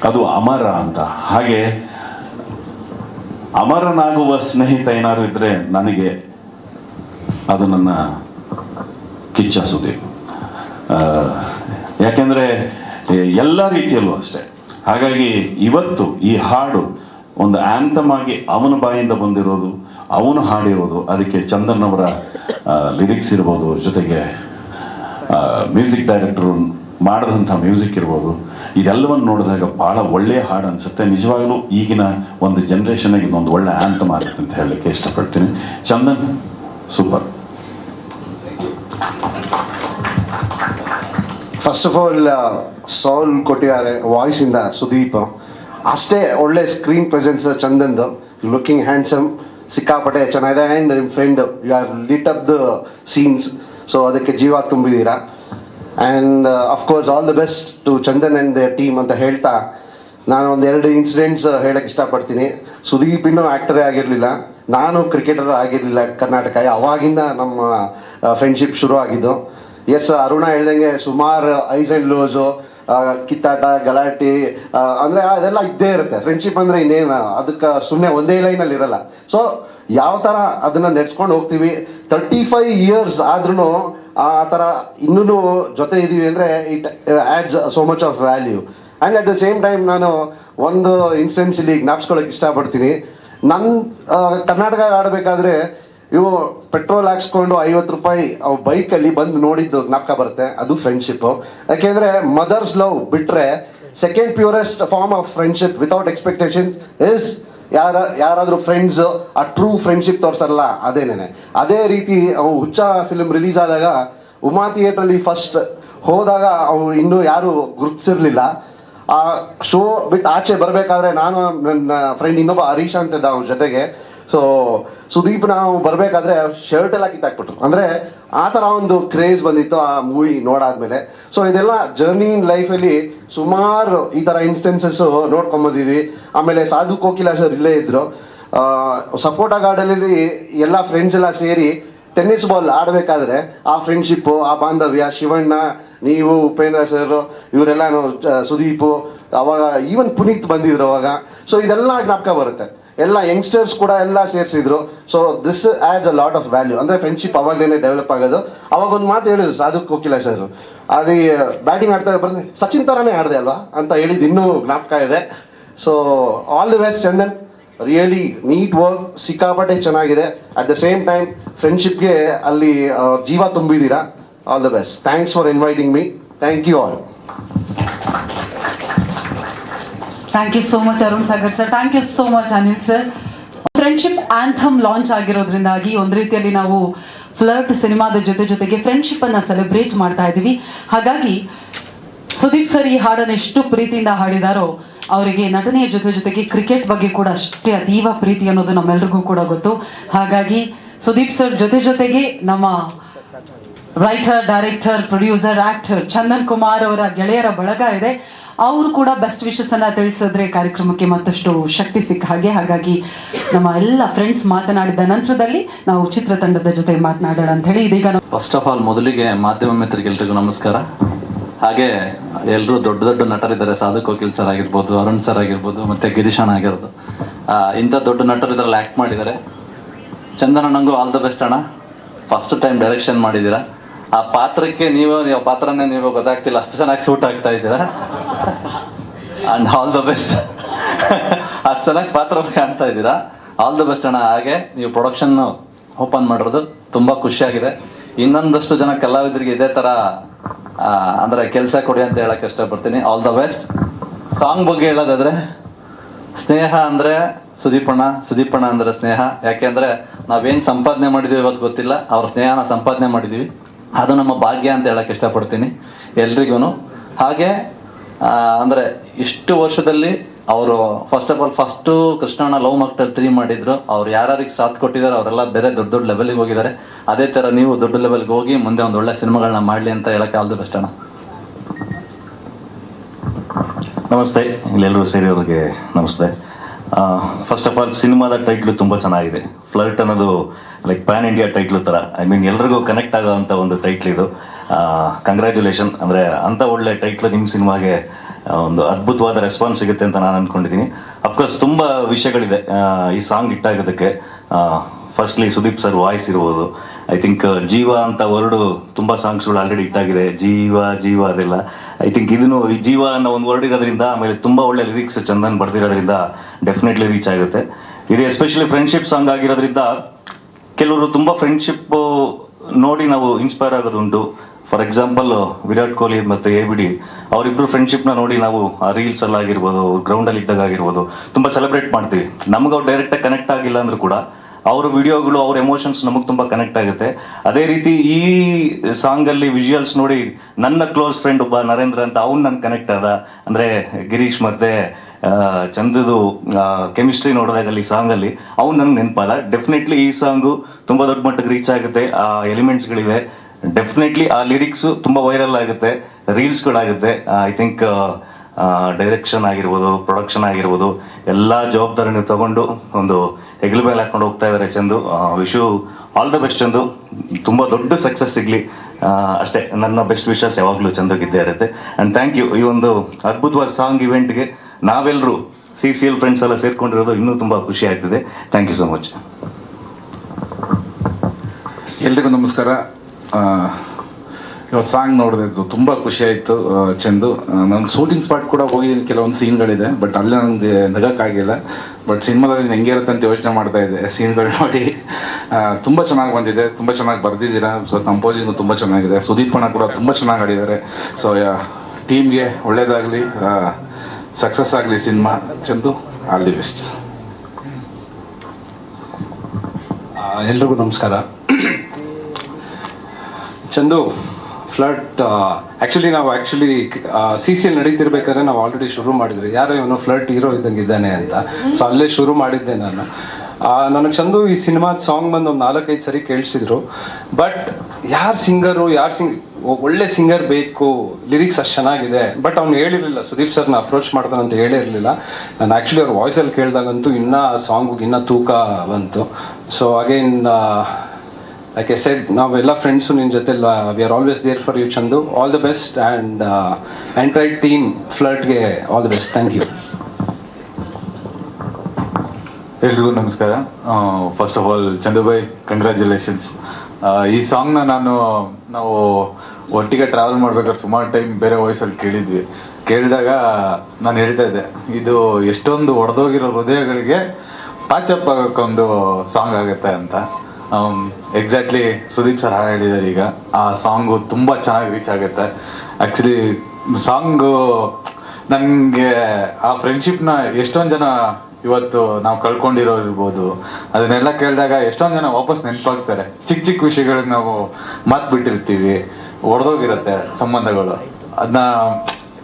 ಅದು ಅಮರ ಅಂತ. ಹಾಗೆ ಅಮರನಾಗುವ ಸ್ನೇಹಿತ ಏನಾದ್ರು ಇದ್ರೆ ನನಗೆ ಅದು ನನ್ನ ಕಿಚ್ಚ ಸುದೀಪ್. ಯಾಕೆಂದರೆ ಎಲ್ಲ ರೀತಿಯಲ್ಲೂ ಅಷ್ಟೇ. ಹಾಗಾಗಿ ಇವತ್ತು ಈ ಹಾಡು ಒಂದು ಆಂತಮಾಗಿ ಅವನ ಬಾಯಿಂದ ಬಂದಿರೋದು. ಅವನು ಹಾಡಿರೋದು ಅದಕ್ಕೆ ಚಂದನ್ ಅವರ ಲಿರಿಕ್ಸ್ ಇರ್ಬೋದು, ಜೊತೆಗೆ ಮ್ಯೂಸಿಕ್ ಡೈರೆಕ್ಟ್ರು ಮಾಡಿದಂಥ ಮ್ಯೂಸಿಕ್ ಇರ್ಬೋದು. ಇದೆಲ್ಲವನ್ನು ನೋಡಿದಾಗ ಭಾಳ ಒಳ್ಳೆಯ ಹಾಡು ಅನಿಸುತ್ತೆ. ನಿಜವಾಗಲೂ ಈಗಿನ ಒಂದು ಜನ್ರೇಷನ್ಗೆ ಇದೊಂದು ಒಳ್ಳೆ ಆಂತಮ್ ಆಗುತ್ತೆ ಅಂತ ಹೇಳಲಿಕ್ಕೆ ಇಷ್ಟಪಡ್ತೀನಿ. Chandan super first of all soul ಕೊಟ್ಟಿದ್ದಾರೆ ವಾಯ್ಸ್ ಇಂದ ಸುದೀಪ್ ಅಷ್ಟೇ ಒಳ್ಳೆ ಸ್ಕ್ರೀನ್ ಪ್ರೆಸೆನ್ಸ್ ಚಂದಂದು ಲುಕಿಂಗ್ ಹ್ಯಾಂಡ್ಸಮ್ ಸಿಕ್ಕಾಪಟ್ಟೆ ಚೆನ್ನಾಗಿದೆ. ಆ್ಯಂಡ್ ನಿಮ್ಮ friend you have lit up the scenes so ಅದಕ್ಕೆ ಜೀವ ತುಂಬಿದ್ದೀರಾ? And of course all the best to Chandan and the team ಅಂತ ಹೇಳ್ತಾ ನಾನು ಒಂದೆರಡು ಇನ್ಸಿಡೆಂಟ್ಸ್ ಹೇಳಕ್ಕೆ ಇಷ್ಟಪಡ್ತೀನಿ. ಸುದೀಪ್ ಇನ್ನೂ ಆ್ಯಕ್ಟರೇ ಆಗಿರಲಿಲ್ಲ. ನಾನು ಕ್ರಿಕೆಟರ್ ಆಗಿರಲಿಲ್ಲ ಕರ್ನಾಟಕ. ಅವಾಗಿಂದ ನಮ್ಮ ಫ್ರೆಂಡ್ಶಿಪ್ ಶುರು ಆಗಿದ್ದು ಎಸ್ ಅರುಣ ಹೇಳ್ದಂಗೆ ಸುಮಾರು ಐಸ್ ಆ್ಯಂಡ್ ಲೋಸು ಕಿತ್ತಾಟ, ಗಲಾಟೆ ಅಂದರೆ ಅದೆಲ್ಲ ಇದ್ದೇ ಇರುತ್ತೆ. ಫ್ರೆಂಡ್ಶಿಪ್ ಅಂದ್ರೆ ಇನ್ನೇನು, ಅದಕ್ಕೆ ಸುಮ್ಮನೆ ಒಂದೇ ಲೈನಲ್ಲಿ ಇರಲ್ಲ. ಸೊ ಯಾವ ಥರ ಅದನ್ನ ನೆಡ್ಸ್ಕೊಂಡು ಹೋಗ್ತೀವಿ? ತರ್ಟಿ ಫೈವ್ ಇಯರ್ಸ್ ಆದ್ರೂ ಆ ಥರ ಇನ್ನೂ ಜೊತೆ ಇದ್ದೀವಿ ಅಂದರೆ it adds so much of value and at the same time ನಾನು ಒಂದು ಇನ್ಸ್ಟೆನ್ಸ್ ಇಲ್ಲಿ ಜ್ಞಾಪಿಸ್ಕೊಳ್ಳೋಕೆ ಇಷ್ಟಪಡ್ತೀನಿ. ನನ್ನ ಕರ್ನಾಟಕ ಆಡಬೇಕಾದ್ರೆ ಇವು ಪೆಟ್ರೋಲ್ ಹಾಕ್ಸ್ಕೊಂಡು ಐವತ್ತು ರೂಪಾಯಿ ಅವು ಬೈಕಲ್ಲಿ ಬಂದು ನೋಡಿದ್ದು ಜ್ಞಾಪಕ ಬರುತ್ತೆ. ಅದು ಫ್ರೆಂಡ್ಶಿಪ್ಪು ಯಾಕೆಂದರೆ ಮದರ್ಸ್ ಲವ್ ಬಿಟ್ಟರೆ second purest form of friendship without expectations is ಯಾರ, ಯಾರಾದರೂ ಫ್ರೆಂಡ್ಸ್ ಆ ಟ್ರೂ ಫ್ರೆಂಡ್ಶಿಪ್ ತೋರಿಸಲ್ಲ. ಅದೇನೇನೆ. ಅದೇ ರೀತಿ ಅವು ಹುಚ್ಚ ಫಿಲ್ಮ್ ರಿಲೀಸ್ ಆದಾಗ ಉಮಾ ಥಿಯೇಟ್ರಲ್ಲಿ ಫಸ್ಟ್ ಹೋದಾಗ ಅವು ಇನ್ನೂ ಯಾರು ಗುರುತಿಸಿರ್ಲಿಲ್ಲ. ಆ ಶೋ ಬಿಟ್ಟು ಆಚೆ ಬರಬೇಕಾದ್ರೆ ನಾನು ನನ್ನ ಫ್ರೆಂಡ್ ಇನ್ನೊಬ್ಬ ಹರೀಶ್ ಅಂತ ಇದ್ದ ಅವ್ರ ಜೊತೆಗೆ. ಸೊ ಸುದೀಪ್ ನಾವು ಬರಬೇಕಾದ್ರೆ ಶರ್ಟ್ ಎಲ್ಲ ಕಿತ್ತಾಕ್ಬಿಟ್ರು. ಅಂದರೆ ಆ ಥರ ಒಂದು ಕ್ರೇಜ್ ಬಂದಿತ್ತು ಆ ಮೂವಿ ನೋಡಾದ್ಮೇಲೆ. ಸೊ ಇದೆಲ್ಲ ಜರ್ನಿ ಇನ್ ಲೈಫಲ್ಲಿ ಸುಮಾರು ಈ ಥರ ಇನ್ಸ್ಟೆನ್ಸಸ್ ನೋಡ್ಕೊಂಬಂದಿದ್ವಿ. ಆಮೇಲೆ ಸಾಧು ಕೋಕಿಲ ಸರ್ ಇಲ್ಲೇ ಇದ್ರು. ಸಪೋಟ ಗಾರ್ಡನಲ್ಲಿ ಎಲ್ಲ ಫ್ರೆಂಡ್ಸ್ ಎಲ್ಲ ಸೇರಿ ಟೆನ್ನಿಸ್ ಬಾಲ್ ಆಡಬೇಕಾದ್ರೆ ಆ ಫ್ರೆಂಡ್ಶಿಪ್ಪು ಆ ಬಾಂಧವ್ಯ, ಶಿವಣ್ಣ, ನೀವು, ಉಪೇಂದ್ರ ಸರ್ ಇವರೆಲ್ಲ ಸುದೀಪು, ಅವಾಗ ಈವನ್ ಪುನೀತ್ ಬಂದಿದ್ರು ಅವಾಗ. ಸೊ ಇದೆಲ್ಲ ಜ್ಞಾಪಕ ಬರುತ್ತೆ. ಎಲ್ಲ ಯಂಗ್ಸ್ಟರ್ಸ್ ಕೂಡ ಎಲ್ಲ ಸೇರಿಸಿದ್ರು. So this adds a lot of value ಅಂದರೆ ಫ್ರೆಂಡ್ಶಿಪ್ ಅವಾಗಲೇ ಡೆವಲಪ್ ಆಗೋದು. ಅವಾಗ ಒಂದು ಮಾತು ಹೇಳಿದ್ರು ಸಾಧು ಕೋಕಿಲ ಸರ್ ಅಲ್ಲಿ, ಬ್ಯಾಟಿಂಗ್ ಆಡ್ತಾ ಬಂದ್ರೆ ಸಚಿನ್ ಥರನೇ ಆಡಿದೆ ಅಲ್ವಾ? ಅಂತ ಹೇಳಿದ್ದು ಇನ್ನೂ ಜ್ಞಾಪಕ ಇದೆ. So all the best Chandan. Really neat work ಸಿಕ್ಕಾಪಟ್ಟೆ ಚೆನ್ನಾಗಿದೆ. ಅಟ್ ದ ಸೇಮ್ ಟೈಮ್ ಫ್ರೆಂಡ್ಶಿಪ್ಗೆ ಅಲ್ಲಿ ಜೀವ ತುಂಬಿದ್ದೀರಾ. All the best thanks for inviting me thank you all thank you so much Arun Sagar sir thank you so much Anil sir friendship anthem launch ಆಗಿರೋದ್ರಿಂದಾಗಿ ಒಂದು ರೀತಿಯಲ್ಲಿ ನಾವು flirt ಸಿನಿಮಾದ ಜೊತೆ ಜೊತೆಗೆ friendship ಅನ್ನ ಸೆಲೆಬ್ರೇಟ್ ಮಾಡ್ತಾ ಇದ್ದೀವಿ. ಹಾಗಾಗಿ ಸುದೀಪ್ ಸರ್ ಈ ಹಾಡನ್ನು ಎಷ್ಟು ಪ್ರೀತಿಯಿಂದ ಹಾಡಿದಾರೋ ಅವರಿಗೆ ನಟನೆಯ ಜೊತೆ ಜೊತೆಗೆ ಕ್ರಿಕೆಟ್ ಬಗ್ಗೆ ಕೂಡ ಅಷ್ಟೇ ಅತೀವ ಪ್ರೀತಿ ಅನ್ನೋದು ನಮ್ಮೆಲ್ರಿಗೂ ಕೂಡ ಗೊತ್ತು. ಹಾಗಾಗಿ ಸುದೀಪ್ ಸರ್ ಜೊತೆ ಜೊತೆಗೆ ನಮ್ಮ writer director producer actor Chandan Kumar ಅವರ ಗೆಳೆಯರ ಬಳಗ ಇದೆ. ಅವರು ಕೂಡ ಬೆಸ್ಟ್ ವಿಶಸ್ ಅನ್ನ ತಿಳಿಸಿದ್ರೆ ಕಾರ್ಯಕ್ರಮಕ್ಕೆ ಮತ್ತಷ್ಟು ಶಕ್ತಿ ಸಿಕ್ಕ ಹಾಗೆ. ಹಾಗಾಗಿ ನಮ್ಮ ಎಲ್ಲ ಫ್ರೆಂಡ್ಸ್ ಮಾತನಾಡಿದ ನಂತರದಲ್ಲಿ ನಾವು ಚಿತ್ರತಂಡದ ಜೊತೆ ಮಾತನಾಡೋಣ ಅಂತ ಹೇಳಿ ಇದೀಗ ಫಸ್ಟ್ ಆಫ್ ಆಲ್ ಮೊದಲಿಗೆ ಮಾಧ್ಯಮ ಮಿತ್ರರಿಗೆಲ್ರಿಗೂ ನಮಸ್ಕಾರ. ಹಾಗೆ ಎಲ್ಲರೂ ದೊಡ್ಡ ದೊಡ್ಡ ನಟರಿದ್ದಾರೆ. ಸಾಧು ಕೋಕಿಲ್ ಸರ್ ಆಗಿರ್ಬೋದು, ಅರುಣ್ ಸರ್ ಆಗಿರ್ಬೋದು, ಮತ್ತೆ ಗಿರೀಶ್ ಆಗಿರೋದು. ಇಂಥ ದೊಡ್ಡ ನಟರು ಇದರಲ್ಲಿ ಆ್ಯಕ್ಟ್ ಮಾಡಿದ್ದಾರೆ. ಚಂದನ ನಂಗೂ ಆಲ್ ದ ಬೆಸ್ಟ್ ಅಣ್ಣ. ಫಸ್ಟ್ ಟೈಮ್ ಡೈರೆಕ್ಷನ್ ಮಾಡಿದ್ದೀರಾ. ಆ ಪಾತ್ರಕ್ಕೆ ನೀವು ನೀವು ಪಾತ್ರನೇ ನೀವು ಗೊತ್ತಾಗ್ತಿಲ್ಲ. ಅಷ್ಟು ಚೆನ್ನಾಗಿ ಸೂಟ್ ಆಗ್ತಾ ಇದ್ದೀರಾ? ಅಂಡ್ ಆಲ್ ದ ಬೆಸ್ಟ್ ಅಷ್ಟು ಚೆನ್ನಾಗಿ ಪಾತ್ರ ಕಾಣ್ತಾ ಇದ್ದೀರಾ? ಆಲ್ ದ ಬೆಸ್ಟ್ ಅಣ್ಣ. ಹಾಗೆ ನೀವು ಪ್ರೊಡಕ್ಷನ್ ಓಪನ್ ಮಾಡಿರೋದು ತುಂಬ ಖುಷಿಯಾಗಿದೆ. ಇನ್ನೊಂದಷ್ಟು ಜನ ಕಲಾವಿದರಿಗೆ ಇದೇ ಥರ ಅಂದರೆ ಕೆಲಸ ಕೊಡಿ ಅಂತ ಹೇಳಕ್ ಇಷ್ಟಪಡ್ತೀನಿ. ಆಲ್ ದ ಬೆಸ್ಟ್ ಸಾಂಗ್ ಬಗ್ಗೆ ಹೇಳೋದಾದರೆ, ಸ್ನೇಹ ಅಂದ್ರೆ ಸುದೀಪಣ್ಣ ಸುದೀಪಣ್ಣ ಅಂದ್ರೆ ಸ್ನೇಹ. ಯಾಕೆಂದ್ರೆ ನಾವೇನ್ ಸಂಪಾದನೆ ಮಾಡಿದ್ದೀವಿ ಇವತ್ತು ಗೊತ್ತಿಲ್ಲ. ಅವ್ರ ಸ್ನೇಹನ ಸಂಪಾದನೆ ಮಾಡಿದೀವಿ. ಅದು ನಮ್ಮ ಭಾಗ್ಯ ಅಂತ ಹೇಳಕ್ ಇಷ್ಟಪಡ್ತೀನಿ ಎಲ್ರಿಗೂ ಹಾಗೆ ಅಂದರೆ ಇಷ್ಟು ವರ್ಷದಲ್ಲಿ ಅವರು ಫಸ್ಟ್ ಆಫ್ ಆಲ್ ಫಸ್ಟು ಕೃಷ್ಣಣ್ಣ ಲವ್ ಮಕ್ಟಲ್ ತ್ರೀ ಮಾಡಿದ್ರು. ಅವ್ರು ಯಾರ್ಯಾರಿಗೆ ಸಾಥ್ ಕೊಟ್ಟಿದ್ದಾರೆ ಅವರೆಲ್ಲ ಬೇರೆ ದೊಡ್ಡ ದೊಡ್ಡ ಲೆವೆಲ್ಗೆ ಹೋಗಿದ್ದಾರೆ. ಅದೇ ಥರ ನೀವು ದೊಡ್ಡ ಲೆವೆಲ್ಗೆ ಹೋಗಿ ಮುಂದೆ ಒಂದು ಒಳ್ಳೆ ಸಿನಿಮಾಗಳನ್ನ ಮಾಡಲಿ ಅಂತ ಹೇಳಕ್ಕೆ ಆಲ್ ದಿ ಬೆಸ್ಟ್ ಅಣ್ಣ? ನಮಸ್ತೆ ಇಲ್ಲೆಲ್ಲರೂ ಸೇರಿರೋರಿಗೆ ನಮಸ್ತೆ. ಫಸ್ಟ್ ಆಫ್ ಆಲ್ ಸಿನಿಮಾದ ಟೈಟ್ಲು ತುಂಬ ಚೆನ್ನಾಗಿದೆ. ಫ್ಲರ್ಟ್ ಅನ್ನೋದು ಲೈಕ್ ಪ್ಯಾನ್ ಇಂಡಿಯಾ ಟೈಟ್ಲು ಥರ ಐ ಮೀನ್ ಎಲ್ರಿಗೂ ಕನೆಕ್ಟ್ ಆಗೋವಂಥ ಒಂದು ಟೈಟ್ಲ್ ಇದು. ಕಂಗ್ರ್ಯಾಚುಲೇಷನ್ ಅಂದರೆ ಅಂಥ ಒಳ್ಳೆ ಟೈಟ್ಲು ನಿಮ್ಮ ಸಿನಿಮಾಗೆ ಒಂದು ಅದ್ಭುತವಾದ ರೆಸ್ಪಾನ್ಸ್ ಸಿಗುತ್ತೆ ಅಂತ ನಾನು ಅಂದ್ಕೊಂಡಿದ್ದೀನಿ ಅಫ್ಕೋರ್ಸ್ ತುಂಬ ವಿಷಯಗಳಿದೆ. ಈ ಸಾಂಗ್ ಇಟ್ಟಾಗೋದಕ್ಕೆ ಫಸ್ಟ್ಲಿ ಸುದೀಪ್ ಸರ್ ವಾಯ್ಸ್ ಇರ್ಬೋದು. ಐ ಥಿಂಕ್ ಜೀವ ಅಂತ ವರ್ಡು ತುಂಬ ಸಾಂಗ್ಸ್ಗಳು ಆಲ್ರೆಡಿ ಇಟ್ಟಾಗಿದೆ ಜೀವ ಜೀವ ಅದೆಲ್ಲ. ಐ ಥಿಂಕ್ ಇದನ್ನು ಈ ಜೀವ ಅನ್ನೋ ಒಂದು ವರ್ಡ್ ಇರೋದ್ರಿಂದ ಆಮೇಲೆ ತುಂಬ ಒಳ್ಳೆ ಲಿರಿಕ್ಸ್ ಚಂದನ್ ಬರ್ದಿರೋದ್ರಿಂದ ಡೆಫಿನೆಟ್ಲಿ ರೀಚ್ ಆಗುತ್ತೆ. ಇದು ಎಸ್ಪೆಷಲಿ ಫ್ರೆಂಡ್ಶಿಪ್ ಸಾಂಗ್ ಆಗಿರೋದ್ರಿಂದ ಕೆಲವರು ತುಂಬ ಫ್ರೆಂಡ್ಶಿಪ್ ನೋಡಿ ನಾವು ಇನ್ಸ್ಪೈರ್ ಆಗೋದುಂಟು. ಫಾರ್ ಎಕ್ಸಾಂಪಲ್ ವಿರಾಟ್ ಕೊಹ್ಲಿ ಮತ್ತು ಎ ಬಿ ಡಿ ಅವರಿಬ್ಬರು ಫ್ರೆಂಡ್ಶಿಪ್ನ ನೋಡಿ ನಾವು ಆ ರೀಲ್ಸ್ ಅಲ್ಲಿ ಆಗಿರ್ಬೋದು ಗ್ರೌಂಡಲ್ಲಿ ಇದ್ದಾಗ ಆಗಿರ್ಬೋದು, ತುಂಬ ಸೆಲೆಬ್ರೇಟ್ ಮಾಡ್ತೀವಿ. ನಮ್ಗೆ ಅವ್ರು ಡೈರೆಕ್ಟಾಗಿ ಕನೆಕ್ಟ್ ಆಗಿಲ್ಲ ಅಂದ್ರೂ ಕೂಡ ಅವ್ರ ವಿಡಿಯೋಗಳು, ಅವ್ರ ಎಮೋಷನ್ಸ್ ನಮಗೆ ತುಂಬ ಕನೆಕ್ಟ್ ಆಗುತ್ತೆ. ಅದೇ ರೀತಿ ಈ ಸಾಂಗಲ್ಲಿ ವಿಜುವಲ್ಸ್ ನೋಡಿ ನನ್ನ ಕ್ಲೋಸ್ ಫ್ರೆಂಡ್ ಒಬ್ಬ ನರೇಂದ್ರ ಅಂತ ಅವನು ನನ್ಗೆ ಕನೆಕ್ಟ್ ಆದ. ಅಂದರೆ ಗಿರೀಶ್ ಮತ್ತೆ ಚಂದದು ಕೆಮಿಸ್ಟ್ರಿ ನೋಡಿದಾಗ ಅಲ್ಲಿ ಸಾಂಗಲ್ಲಿ ಅವ್ನು ನನಗೆ ನೆನಪಾದ. ಡೆಫಿನೆಟ್ಲಿ ಈ ಸಾಂಗು ತುಂಬ ದೊಡ್ಡ ಮಟ್ಟಕ್ಕೆ ರೀಚ್ ಆಗುತ್ತೆ. ಆ ಎಲಿಮೆಂಟ್ಸ್ಗಳಿದೆ ಡೆಫಿನೆಟ್ಲಿ ಆ ಲಿರಿಕ್ಸು ತುಂಬ ವೈರಲ್ ಆಗುತ್ತೆ. ರೀಲ್ಸ್ಗಳಾಗುತ್ತೆ ಐ ಥಿಂಕ್ ಡೈರೆಕ್ಷನ್ ಆಗಿರ್ಬೋದು ಪ್ರೊಡಕ್ಷನ್ ಆಗಿರ್ಬೋದು, ಎಲ್ಲ ಜವಾಬ್ದಾರಿನೂ ತಗೊಂಡು ಒಂದು ಹೆಗಲು ಮೇಲೆ ಹಾಕೊಂಡು ಹೋಗ್ತಾ ಇದ್ದಾರೆ Chandu. Wish you all the best Chandu. ತುಂಬ ದೊಡ್ಡ ಸಕ್ಸಸ್ ಸಿಗಲಿ. ಅಷ್ಟೇ, ನನ್ನ ಬೆಸ್ಟ್ ವಿಶಸ್ ಯಾವಾಗಲೂ ಚಂದಗಿದ್ದೇ ಇರುತ್ತೆ. ಆ್ಯಂಡ್ ಥ್ಯಾಂಕ್ ಯು ಈ ಒಂದು ಅದ್ಭುತವಾದ ಸಾಂಗ್ ಇವೆಂಟ್ಗೆ ನಾವೆಲ್ಲರೂ ಸಿ ಸಿ ಎಲ್ ಫ್ರೆಂಡ್ಸ್ ಎಲ್ಲ ಸೇರ್ಕೊಂಡಿರೋದು ಇನ್ನೂ ತುಂಬ ಖುಷಿ ಆಗ್ತಿದೆ. ಥ್ಯಾಂಕ್ ಯು ಸೊ ಮಚ್ ಎಲ್ರಿಗೂ ನಮಸ್ಕಾರ. ಇವತ್ತು ಸಾಂಗ್ ನೋಡಿದ್ದು ತುಂಬ ಖುಷಿ ಆಯಿತು ಚಂದು. ನಾನು ಶೂಟಿಂಗ್ ಸ್ಪಾಟ್ ಕೂಡ ಹೋಗಿದ್ದೀನಿ, ಕೆಲವೊಂದು ಸೀನ್ಗಳಿದೆ ಬಟ್ ಅಲ್ಲೇ ನನಗೆ ನಗಕ್ಕಾಗಿಲ್ಲ. ಬಟ್ ಸಿನಿಮಾದಲ್ಲಿ ಹೆಂಗೆ ಇರುತ್ತೆ ಅಂತ ಯೋಚನೆ ಮಾಡ್ತಾ ಇದ್ದೆ, ಸೀನ್ಗಳು ನೋಡಿ. ತುಂಬ ಚೆನ್ನಾಗಿ ಬಂದಿದೆ, ತುಂಬ ಚೆನ್ನಾಗಿ ಬರೆದಿದ್ದೀರಾ. ಸೊ ಕಂಪೋಸಿಂಗು ತುಂಬ ಚೆನ್ನಾಗಿದೆ. ಸುದೀಪ್ ಅಣ್ಣ ಕೂಡ ತುಂಬ ಚೆನ್ನಾಗಿ ಆಡಿದ್ದಾರೆ ಸೊ ಟೀಮ್ಗೆ ಒಳ್ಳೇದಾಗಲಿ ಸಕ್ಸಸ್ ಆಗಲಿ cinema. Chandu all the best ಎಲ್ರಿಗೂ ನಮಸ್ಕಾರ. ಚಂದು ಫ್ಲಡ್ ಆ್ಯಕ್ಚುಲಿ ನಾವು ಆ್ಯಕ್ಚುಲಿ ಸಿ ಸಿ ಎಲ್ ನಡೀತಿರ್ಬೇಕಾದ್ರೆ ನಾವು ಆಲ್ರೆಡಿ ಶುರು ಮಾಡಿದ್ವಿ. ಯಾರೋ ಇವನು ಫ್ಲಡ್ ಹೀರೋ ಇದ್ದಂಗೆ ಇದ್ದಾನೆ ಅಂತ. ಸೊ ಅಲ್ಲೇ ಶುರು ಮಾಡಿದ್ದೆ ನಾನು. ನನಗೆ ಚಂದು ಈ ಸಿನಿಮಾದ ಸಾಂಗ್ ಬಂದು ಒಂದು ನಾಲ್ಕೈದು ಸರಿ ಕೇಳಿಸಿದ್ರು. ಬಟ್ ಯಾರು ಸಿಂಗರು, ಯಾರು ಸಿಂಗ್ ಒಳ್ಳೆ ಸಿಂಗರ್ ಬೇಕು ಲಿರಿಕ್ಸ್ ಅಷ್ಟು ಚೆನ್ನಾಗಿದೆ. ಬಟ್ ಅವ್ನು ಹೇಳಿರಲಿಲ್ಲ, ಸುದೀಪ್ ಸರ್ನ ಅಪ್ರೋಚ್ ಮಾಡ್ತಾನಂತ ಹೇಳಿರಲಿಲ್ಲ ನಾನು ಆ್ಯಕ್ಚುಲಿ ಅವ್ರ ವಾಯ್ಸಲ್ಲಿ ಕೇಳಿದಾಗಂತೂ ಇನ್ನೂ ಆ ಸಾಂಗಿಗೆ ಇನ್ನೂ ತೂಕ ಬಂತು. So again like a said ನಾವೆಲ್ಲ ಫ್ರೆಂಡ್ಸು ನಿನ್ನ ಜೊತೆ we are always there for you Chandu all the best and entire team ಫ್ಲರ್ಟ್ಗೆ all the best thank you ಎಲ್ರಿಗೂ ನಮಸ್ಕಾರ. ಫಸ್ಟ್ ಆಫ್ ಆಲ್ ಚಂದುಬಾಯ್ ಕಂಗ್ರ್ಯಾಚುಲೇಷನ್ಸ್ ಈ ಸಾಂಗ್ನ ನಾನು, ನಾವು ಒಟ್ಟಿಗೆ ಟ್ರಾವೆಲ್ ಮಾಡ್ಬೇಕಾದ್ರೆ ಸುಮಾರು ಟೈಮ್ ಬೇರೆ ವಾಯ್ಸಲ್ಲಿ ಕೇಳಿದ್ವಿ. ಕೇಳಿದಾಗ ನಾನು ಹೇಳ್ತಾ ಇದ್ದೆ, ಇದು ಎಷ್ಟೊಂದು ಒಡೆದೋಗಿರೋ ಹೃದಯಗಳಿಗೆ ಪ್ಯಾಚಪ್ ಆಗೋಕ್ಕೊಂದು ಸಾಂಗ್ ಆಗುತ್ತೆ ಅಂತ. ಎಕ್ಸಾಕ್ಟ್ಲಿ ಸುದೀಪ್ ಸರ್ ಹಾಡು ಹೇಳಿದ್ದಾರೆ ಈಗ. ಆ ಸಾಂಗು ತುಂಬ ಚೆನ್ನಾಗಿ ರೀಚ್ ಆಗುತ್ತೆ. ಆ್ಯಕ್ಚುಲಿ ಸಾಂಗು ನನಗೆ ಆ ಫ್ರೆಂಡ್ಶಿಪ್ನ ಎಷ್ಟೊಂದು ಜನ ಇವತ್ತು ನಾವು ಕಳ್ಕೊಂಡಿರೋರು ಇರ್ಬೋದು. ಅದನ್ನೆಲ್ಲ ಕೇಳಿದಾಗ ಎಷ್ಟೊಂದು ಜನ ವಾಪಸ್ ನೆನಪಾಗ್ತಾರೆ. ಚಿಕ್ಕ ಚಿಕ್ಕ ವಿಷಯಗಳಿಗೆ ನಾವು ಮಾತು ಬಿಟ್ಟಿರ್ತೀವಿ ಒಡೆದೋಗಿರುತ್ತೆ ಸಂಬಂಧಗಳು. ಅದನ್ನ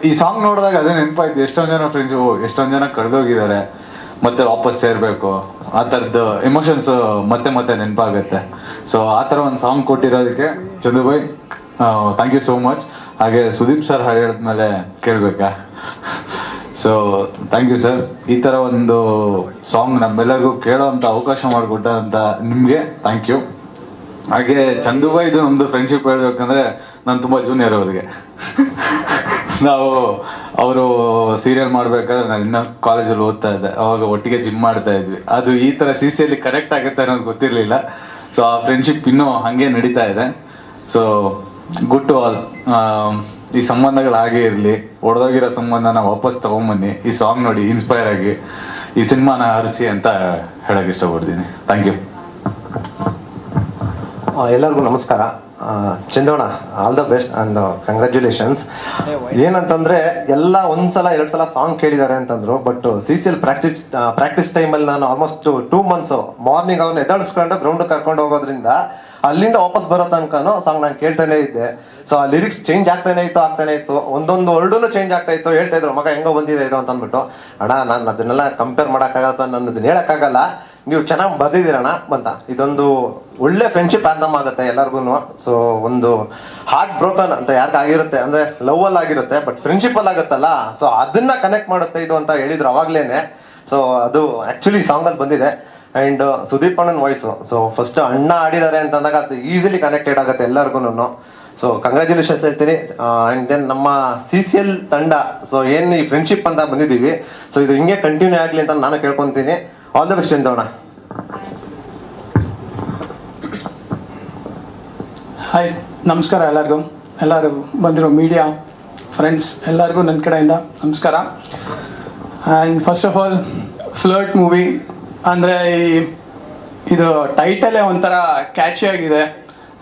ಈ ಸಾಂಗ್ ನೋಡಿದಾಗ ಅದೇ ನೆನಪಾಯ್ತು. ಎಷ್ಟೊಂದು ಜನ ಫ್ರೆಂಡ್ಸ್ ಎಷ್ಟೊಂದು ಜನ ಕಳೆದೋಗಿದ್ದಾರೆ. ಮತ್ತೆ ವಾಪಸ್ ಸೇರ್ಬೇಕು. ಆ ಥರದ್ದು ಎಮೋಷನ್ಸ್ ಮತ್ತೆ ಮತ್ತೆ ನೆನಪಾಗುತ್ತೆ. ಸೊ ಆ ಥರ ಒಂದು ಸಾಂಗ್ ಕೊಟ್ಟಿರೋದಕ್ಕೆ ಚಂದುಬಾಯ್ ಥ್ಯಾಂಕ್ ಯು ಸೋ ಮಚ್ ಹಾಗೆ ಸುದೀಪ್ ಸರ್ ಹೇಳಿದ್ಮೇಲೆ ಕೇಳಬೇಕಾ? ಸೊ ಥ್ಯಾಂಕ್ ಯು ಸರ್ ಈ ಥರ ಒಂದು ಸಾಂಗ್ ನಮ್ಮೆಲ್ಲರಿಗೂ ಕೇಳೋವಂಥ ಅವಕಾಶ ಮಾಡಿಕೊಟ್ಟಂತ ನಿಮಗೆ ಥ್ಯಾಂಕ್ ಯು ಹಾಗೆ ಚಂದುಬಾಯ್ ಇದು ನಮ್ದು ಫ್ರೆಂಡ್ಶಿಪ್ ಹೇಳ್ಬೇಕಂದ್ರೆ ನಾನು ತುಂಬ ಜೂನಿಯರ್ ಅವ್ರಿಗೆ. ನಾವು ಅವರು ಸೀರಿಯಲ್ ಮಾಡ್ಬೇಕಾದ್ರೆ ನಾನು ಇನ್ನೂ ಕಾಲೇಜಲ್ಲಿ ಓದ್ತಾ ಇದ್ದೆ. ಅವಾಗ ಒಟ್ಟಿಗೆ ಜಿಮ್ ಮಾಡ್ತಾ ಇದ್ವಿ. ಅದು ಈ ಥರ ಸಿ ಸಿಯಲ್ಲಿ ಕರೆಕ್ಟ್ ಆಗುತ್ತೆ ಅನ್ನೋದು ಗೊತ್ತಿರಲಿಲ್ಲ. ಸೊ ಆ ಫ್ರೆಂಡ್ಶಿಪ್ ಇನ್ನೂ ಹಾಗೆ ನಡೀತಾ ಇದೆ. ಸೊ ಗುಡ್ ಟು ಆಲ್ ಈ ಸಂಬಂಧಗಳು ಹಾಗೆ ಇರಲಿ. ಒಡೆದೋಗಿರೋ ಸಂಬಂಧನ ವಾಪಸ್ ತಗೊಂಬನ್ನಿ. ಈ ಸಾಂಗ್ ನೋಡಿ ಇನ್ಸ್ಪೈರ್ ಆಗಿ ಈ ಸಿನಿಮಾನ ಹರಿಸಿ ಅಂತ ಹೇಳೋಕೆ ಇಷ್ಟಪಡ್ತೀನಿ. ಥ್ಯಾಂಕ್ ಯು ಎಲ್ಲರಿಗೂ ನಮಸ್ಕಾರ. ಚಂದೋಣ all the best and congratulations ಏನಂತಂದ್ರೆ ಎಲ್ಲ ಒಂದ್ಸಲ ಎರಡ್ ಸಲ ಸಾಂಗ್ ಕೇಳಿದ್ದಾರೆ ಅಂತಂದ್ರು but C C L practice practice ಟೈಮಲ್ಲಿ ನಾನು ಆಲ್ಮೋಸ್ಟ್ ಟೂ ಮಂತ್ಸ್ ಮಾರ್ನಿಂಗ್ ಅವನ್ನ ಎದಾಡಿಸ್ಕೊಂಡು ಗ್ರೌಂಡ್ ಕರ್ಕೊಂಡು ಹೋಗೋದ್ರಿಂದ ಅಲ್ಲಿಂದ ವಾಪಸ್ ಬರೋ ತನಕನೂ ಸಾಂಗ್ ನಾನು ಕೇಳ್ತಾನೆ ಇದ್ದೆ. ಸೊ ಆ ಲಿರಿಕ್ಸ್ ಚೇಂಜ್ ಆಗ್ತಾನೆ ಇತ್ತು ಆಗ್ತಾನೆ ಇತ್ತು. ಒಂದೊಂದು ವರ್ಡೂ ಚೇಂಜ್ ಆಗ್ತಾ ಇತ್ತು. ಹೇಳ್ತಾ ಇದ್ರು, ಮಗ, ಹೆಂಗೋ ಬಂದಿದೆ ಇದು ಅಂತ ಅಂದ್ಬಿಟ್ಟು ಅಣ್ಣ, ನಾನು ಅದನ್ನೆಲ್ಲ ಕಂಪೇರ್ ಮಾಡೋಕ್ಕಾಗತ್ತ ನಾನು ಅದನ್ನ ಹೇಳಕ್ಕಾಗಲ್ಲ. ನೀವು ಚೆನ್ನಾಗಿ ಬರ್ದಿದ್ದೀರಣ್ಣ, ಬಂತ. ಇದೊಂದು ಒಳ್ಳೆ ಫ್ರೆಂಡ್ಶಿಪ್ ಆಂದಮ್ ಆಗುತ್ತೆ ಎಲ್ಲರಿಗೂ ಸೊ ಒಂದು ಹಾರ್ಟ್ ಬ್ರೋಕನ್ ಅಂತ ಯಾರಿಗೆ ಆಗಿರುತ್ತೆ? ಅಂದರೆ ಲವ್ ಅಲ್ಲಿ ಆಗಿರುತ್ತೆ ಬಟ್ ಫ್ರೆಂಡ್ಶಿಪ್ ಅಲ್ಲಿ ಆಗುತ್ತಲ್ಲ. ಸೊ ಅದನ್ನ ಕನೆಕ್ಟ್ ಮಾಡುತ್ತೆ ಇದು ಅಂತ ಹೇಳಿದ್ರು ಅವಾಗ್ಲೇನೆ. ಸೊ ಅದು ಆ್ಯಕ್ಚುಲಿ ಸಾಂಗಲ್ಲಿ ಬಂದಿದೆ. ಅಂಡ್ ಸುದೀಪ್ ಅಣ್ಣನ ವಾಯ್ಸು ಸೊ ಫಸ್ಟ್ ಅಣ್ಣ ಆಡಿದ್ದಾರೆ ಅಂತಂದಾಗ ಅದು ಈಸಿಲಿ ಕನೆಕ್ಟೆಡ್ ಆಗುತ್ತೆ ಎಲ್ಲರಿಗೂ ಸೊ ಕಂಗ್ರ್ಯಾಚುಲೇಷನ್ಸ್ ಹೇಳ್ತೀನಿ. ಅಂಡ್ ದೆನ್ ನಮ್ಮ ಸಿ ಸಿ ಎಲ್ ತಂಡ ಸೊ ಏನು ಈ ಫ್ರೆಂಡ್ಶಿಪ್ ಅಂತ ಬಂದಿದ್ದೀವಿ. ಸೊ ಇದು ಹಿಂಗೆ ಕಂಟಿನ್ಯೂ ಆಗಲಿ ಅಂತ ನಾನು ಕೇಳ್ಕೊತೀನಿ. ಆಲ್ ದ ಬೆಸ್ಟ್ ಎಂತೋಣ ಹಾಯ್ ನಮಸ್ಕಾರ ಎಲ್ಲರಿಗೂ. ಎಲ್ಲರೂ ಬಂದಿರೋ ಮೀಡಿಯಾ ಫ್ರೆಂಡ್ಸ್ ಎಲ್ಲರಿಗೂ ನನ್ನ ಕಡೆಯಿಂದ ನಮಸ್ಕಾರ. And first of all flirt movie ಅಂದರೆ ಈ ಇದು ಟೈಟಲೇ ಒಂಥರ ಕ್ಯಾಚಿ ಆಗಿದೆ.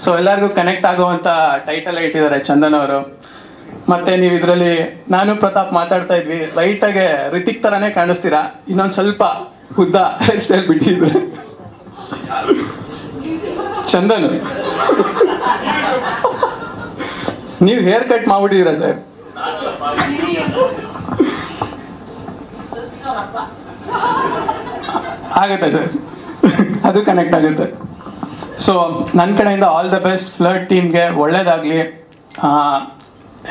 ಸೊ ಎಲ್ಲರಿಗೂ ಕನೆಕ್ಟ್ ಆಗುವಂಥ ಟೈಟಲೇ ಇಟ್ಟಿದ್ದಾರೆ ಚಂದನ್ ಅವರು. ಮತ್ತೆ ನೀವು ಇದರಲ್ಲಿ ನಾನು ಪ್ರತಾಪ್ ಮಾತಾಡ್ತಾ ಇದ್ವಿ. ಲೈಟಾಗೆ ರಿತಿಕ್ ಥರನೇ ಕಾಣಿಸ್ತೀರಾ? ಇನ್ನೊಂದು ಸ್ವಲ್ಪ ಉದ್ದ ಹೇರ್ ಸ್ಟೈಲ್ ಬಿಟ್ಟಿದ್ರೆ. ಚಂದನ್. ನೀವು ಹೇರ್ ಕಟ್ ಮಾಡ್ಬಿಟ್ಟಿದ್ದೀರಾ ಸರ್? ಆಗುತ್ತೆ ಸರ್. ಅದು ಕನೆಕ್ಟ್ ಆಗುತ್ತೆ. ಸೊ ನನ್ನ ಕಡೆಯಿಂದ ಆಲ್ ದ ಬೆಸ್ಟ್ ಫ್ಲಡ್ ಟೀಮ್ಗೆ ಒಳ್ಳೇದಾಗಲಿ.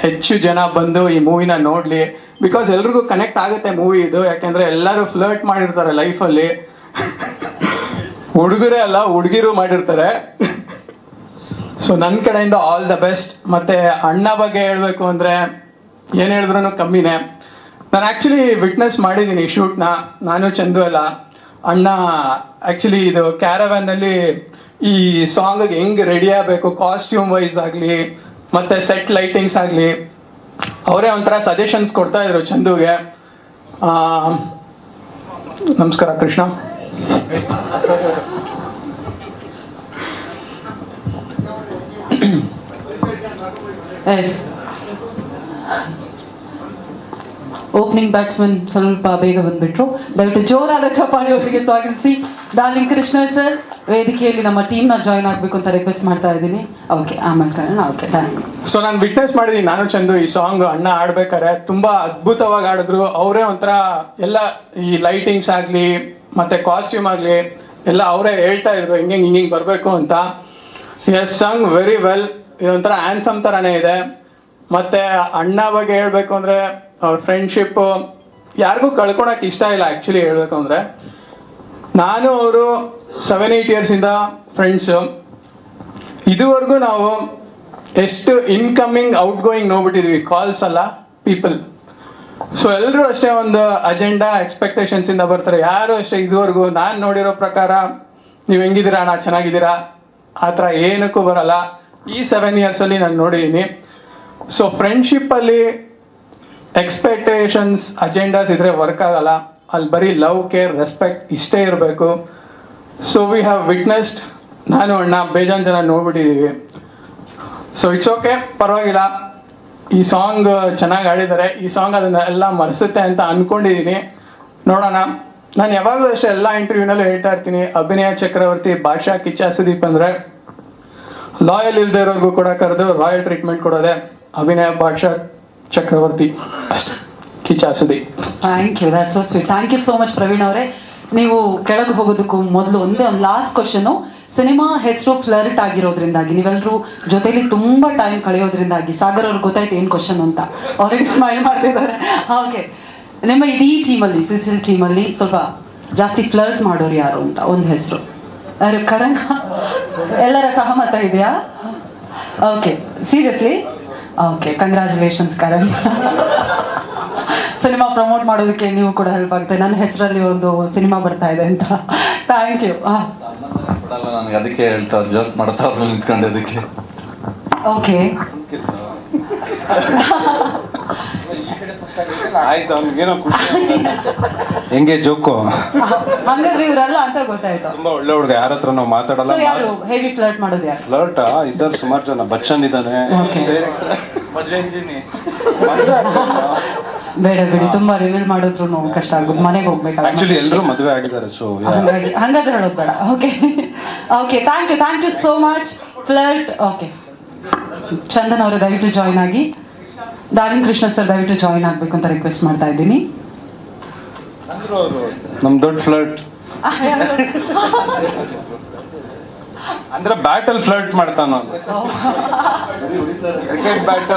ಹೆಚ್ಚು ಜನ ಬಂದು ಈ ಮೂವಿನ ನೋಡಲಿ. ಬಿಕಾಸ್ ಎಲ್ರಿಗೂ ಕನೆಕ್ಟ್ ಆಗುತ್ತೆ ಮೂವಿ ಇದು. ಯಾಕೆಂದರೆ ಎಲ್ಲರೂ ಫ್ಲರ್ಟ್ ಮಾಡಿರ್ತಾರೆ ಲೈಫಲ್ಲಿ ಹುಡುಗರೇ ಅಲ್ಲ, ಹುಡುಗಿರು ಮಾಡಿರ್ತಾರೆ. ಸೊ ನನ್ನ ಕಡೆಯಿಂದ ಆಲ್ ದ ಬೆಸ್ಟ್ ಮತ್ತೆ ಅಣ್ಣ ಬಗ್ಗೆ ಹೇಳಬೇಕು ಅಂದರೆ ಏನು ಹೇಳಿದ್ರು ಕಮ್ಮಿನೇ. ನಾನು ಆ್ಯಕ್ಚುಲಿ ವಿಟ್ನೆಸ್ ಮಾಡಿದ್ದೀನಿ ಶೂಟ್ನ ನಾನು ಚಂದು ಎಲ್ಲ ಅಣ್ಣ ಆ್ಯಕ್ಚುಲಿ ಇದು ಕ್ಯಾರವ್ಯಾನಲ್ಲಿ ಈ ಸಾಂಗಿಗೆ ಹೆಂಗೆ ರೆಡಿ ಆಗಬೇಕು ಕಾಸ್ಟ್ಯೂಮ್ ವೈಸ್ ಆಗಲಿ, ಮತ್ತು ಸೆಟ್ ಲೈಟಿಂಗ್ಸ್ ಆಗಲಿ, ಅವರೇ ಒಂಥರ ಸಜೆಷನ್ಸ್ ಕೊಡ್ತಾ ಇದ್ರು ಚಂದುಗೆ. ನಮಸ್ಕಾರ ಕೃಷ್ಣ. ಎಸ್ ಓಪನಿಂಗ್ ಬ್ಯಾಟ್ಸ್ಮನ್ ಸ್ವಲ್ಪ ಬೇಗ ಬಂದ್ಬಿಟ್ರು. ದಯವಿಟ್ಟು ಜೋರಾದ ಚಪಾಳಿ ಅವರಿಗೆ ಸ್ವಾಗತಿಸಿ. ಡಾರ್ಲಿಂಗ್ ಕೃಷ್ಣ ಸರ್ ವೇದಿಕೆಯಲ್ಲಿ ನಮ್ಮ ಟೀಮ್ನ ಜಾಯ್ನ್ ಆಗಬೇಕು ಅಂತ ರಿಕ್ವೆಸ್ಟ್ ಮಾಡ್ತಾ ಇದ್ದೀನಿ. ಓಕೆ ಆಮೇಲೆ ಕಣ ಓಕೆ ಥ್ಯಾಂಕ್ ಸೊ ನಾನು ವಿಟ್ನೆಸ್ ಮಾಡಿದ್ದೀನಿ ನಾನು ಚಂದು ಈ ಸಾಂಗ್ ಅಣ್ಣ ಆಡ್ಬೇಕಾರೆ ತುಂಬಾ ಅದ್ಭುತವಾಗಿ ಆಡಿದ್ರು ಅವರೇ ಒಂಥರ ಎಲ್ಲ ಈ ಲೈಟಿಂಗ್ಸ್ ಆಗಲಿ, ಮತ್ತೆ ಕಾಸ್ಟ್ಯೂಮ್ ಆಗಲಿ, ಎಲ್ಲ ಅವರೇ ಹೇಳ್ತಾ ಇದ್ರು. ಹಿಂಗೆ ಹಿಂಗೆ ಬರಬೇಕು ಅಂತ. ಎಸ್ ಸಾಂಗ್ ವೆರಿ ವೆಲ್ ಇದೊಂಥರ ಆ್ಯನ್ಸಮ್ ಥರನೇ ಇದೆ. ಮತ್ತೆ ಅಣ್ಣ ಬಗ್ಗೆ ಹೇಳಬೇಕು ಅಂದರೆ ಅವ್ರ ಫ್ರೆಂಡ್ಶಿಪ್ಪು ಯಾರಿಗೂ ಕಳ್ಕೊಳಕ್ಕೆ ಇಷ್ಟ ಇಲ್ಲ ಆ್ಯಕ್ಚುಲಿ ಹೇಳಬೇಕು ಅಂದರೆ. ನಾನು ಅವರು ಸೆವೆನ್ ಏಯ್ಟ್ ಇಯರ್ಸಿಂದ ಫ್ರೆಂಡ್ಸು ಇದುವರೆಗೂ ನಾವು ಎಷ್ಟು ಇನ್ಕಮಿಂಗ್ ಔಟ್ ಗೋಯಿಂಗ್ ನೋಡ್ಬಿಟ್ಟಿದ್ವಿ ಕಾಲ್ಸ್ ಅಲ್ಲ ಪೀಪಲ್ ಸೊ ಎಲ್ಲರೂ ಅಷ್ಟೇ ಒಂದು ಅಜೆಂಡಾ ಎಕ್ಸ್ಪೆಕ್ಟೇಷನ್ಸ್ ಇಂದ ಬರ್ತಾರೆ. ಯಾರು ಅಷ್ಟೇ ಇದುವರೆಗೂ ನಾನು ನೋಡಿರೋ ಪ್ರಕಾರ ನೀವು ಹೆಂಗಿದ್ದೀರಾ ನಾ ಚೆನ್ನಾಗಿದ್ದೀರಾ? ಆ ಥರ ಏನಕ್ಕೂ ಬರಲ್ಲ. ಈ ಸೆವೆನ್ ಇಯರ್ಸಲ್ಲಿ ನಾನು ನೋಡಿದ್ದೀನಿ ಸೊ ಫ್ರೆಂಡ್ಶಿಪ್ಪಲ್ಲಿ ಎಕ್ಸ್ಪೆಕ್ಟೇಷನ್ಸ್ ಅಜೆಂಡಾಸ್ ಇದ್ರೆ ವರ್ಕ್ ಆಗಲ್ಲ. ಅಲ್ಲಿ ಬರೀ ಲವ್ ಕೇರ್ ರೆಸ್ಪೆಕ್ಟ್ ಇಷ್ಟೇ ಇರಬೇಕು. ಸೊ ವಿ ಹ್ಯಾವ್ ವಿಟ್ನೆಸ್ಡ್ ನಾನು, ಅಣ್ಣ, ಬೇಜಾನ್ ಜನ ನೋಡ್ಬಿಟ್ಟಿದ್ದೀವಿ ಸೊ ಇಟ್ಸ್ ಓಕೆ ಪರವಾಗಿಲ್ಲ. ಈ ಸಾಂಗ್ ಚೆನ್ನಾಗಿ ಆಡಿದ್ದಾರೆ ಈ ಸಾಂಗ್ ಅದನ್ನ ಎಲ್ಲ ಮರೆಸುತ್ತೆ ಅಂತ ಅನ್ಕೊಂಡಿದ್ದೀನಿ ನೋಡೋಣ. ನಾನು ಯಾವಾಗಲೂ ಅಷ್ಟೇ ಎಲ್ಲ ಇಂಟರ್ವ್ಯೂನಲ್ಲೂ ಹೇಳ್ತಾ ಇರ್ತೀನಿ. ಅಭಿನಯ ಚಕ್ರವರ್ತಿ, ಭಾಷಾ, ಕಿಚ್ಚ, ಸುದೀಪ್ ಅಂದರೆ ಲಾಯಲ್ ಇಲ್ದೇ ಇರೋರ್ಗೂ ಕೂಡ ಕರೆದು ರಾಯಲ್ ಟ್ರೀಟ್ಮೆಂಟ್ ಕೊಡೋದೆ. ಅಭಿನಯ, ಭಾಷಾ ಚಕ್ರವರ್ತಿ. ಕಿಚಾಸುದಿ thank you that so sweet thank you so much Praveen ಅವರೇ. ನೀವು ಕೆಳಗೆ ಹೋಗೋದಕ್ಕೂ ಮೊದಲು ಒಂದೇ ಒಂದು ಲಾಸ್ಟ್ ಕ್ವಶನು ಸಿನಿಮಾ ಹೆಸರು ಫ್ಲರ್ಟ್ ಆಗಿರೋದ್ರಿಂದಾಗಿ ನೀವೆಲ್ಲರೂ ಜೊತೆಲಿ ತುಂಬಾ ಟೈಮ್ ಕಳೆಯೋದ್ರಿಂದಾಗಿ, ಸಾಗರ್ ಅವ್ರಿಗೆ ಗೊತ್ತಾಯ್ತು ಏನು ಕ್ವಶನ್ ಅಂತ. ಆಲ್ರೆಡಿ ಸ್ಮೈಲ್ ಮಾಡ್ತಿದ್ದಾರೆ. ಓಕೆ ನಿಮ್ಮ ಇಡೀ ಟೀಮಲ್ಲಿ ಸಿಸಿಲ್ ಟೀಮಲ್ಲಿ ಸ್ವಲ್ಪ ಜಾಸ್ತಿ ಫ್ಲರ್ಟ್ ಮಾಡೋರು ಯಾರು ಅಂತ, ಒಂದು ಹೆಸರು. ಕರಣ ಎಲ್ಲರ ಸಹಮತ ಇದೆಯಾ? Okay seriously okay congratulations Karan cinema promote ಮಾಡೋದಕ್ಕೆ ನೀವು ಕೂಡ ಹೆಲ್ಪ್ ಆಗುತ್ತೆ. ನನ್ನ ಹೆಸರಲ್ಲಿ ಒಂದು ಸಿನಿಮಾ ಬರ್ತಾ ಇದೆ ಅಂತ. ಥ್ಯಾಂಕ್ ಯು ಹಾಂ ನನಗೆ ಅದಕ್ಕೆ ಹೇಳ್ತಾ ಜೋಕ್ ಮಾಡ್ತಾ ಅವ್ರು ನಿಂತ್ಕೊಂಡಿದ್ದಕ್ಕೆ ಓಕೆ ಆಯ್ತು ಅವ್ನಿಗೇನೋ ಖುಷಿ ಹೆಂಗೆ ಜೋಕು? ಹಂಗಾದ್ರೆ ಇವರಲ್ಲ ಅಂತ ಗೊತ್ತಾಯ್ತು. ತುಂಬಾ ಒಳ್ಳೆ ಹುಡುಗ ಯಾರ ಹತ್ರ ನಾವು ಮಾತಾಡಲ್ಲ ಸೊ ಯಾರು ಹೆವಿ ಫ್ಲರ್ಟ್ ಮಾಡೋದು ಯಾರು? ಫ್ಲರ್ಟ್ ಇದ್ದಾರೆ ಸುಮಾರು ಜನ ಬಚ್ಚನ್ ಇದ್ದಾನೆ Okay. ಬೇಡ ಬಿಡಿ ತುಂಬಾ ರಿವೀಲ್ ಮಾಡಿದ್ರು ಕಷ್ಟ ಆಗುತ್ತೆ ಮನೆಗೆ ಹೋಗ್ಬೇಕು ಆಕ್ಚುಲಿ ಎಲ್ಲರೂ ಮದುವೆ ಆಗಿದ್ದಾರೆ ಸೊ ಹಂಗಾಗಿ ಹಂಗಾದ್ರೆ ಹೇಳೋದು ಬೇಡ. Okay okay thank you thank you so much flirt okay Chandan ಅವರು ದಯವಿಟ್ಟು ಜಾಯ್ನ್ ಆಗಿ. ದಾರಿನ್ ಕೃಷ್ಣ ಸರ್ ದಯವಿಟ್ಟು ಜಾಯಿನ್ ಆಗಬೇಕು ಅಂತ ರಿಕ್ವೆಸ್ಟ್ ಮಾಡ್ತಾ ಇದ್ದೀನಿ ನಮ್ ದೊಡ್ಡ ಫ್ಲರ್ಟ್ ಅಂದ್ರೆ ಬ್ಯಾಟಲ್ ಫ್ಲರ್ಟ್ ಮಾಡ್ತಾನ? Cricket bat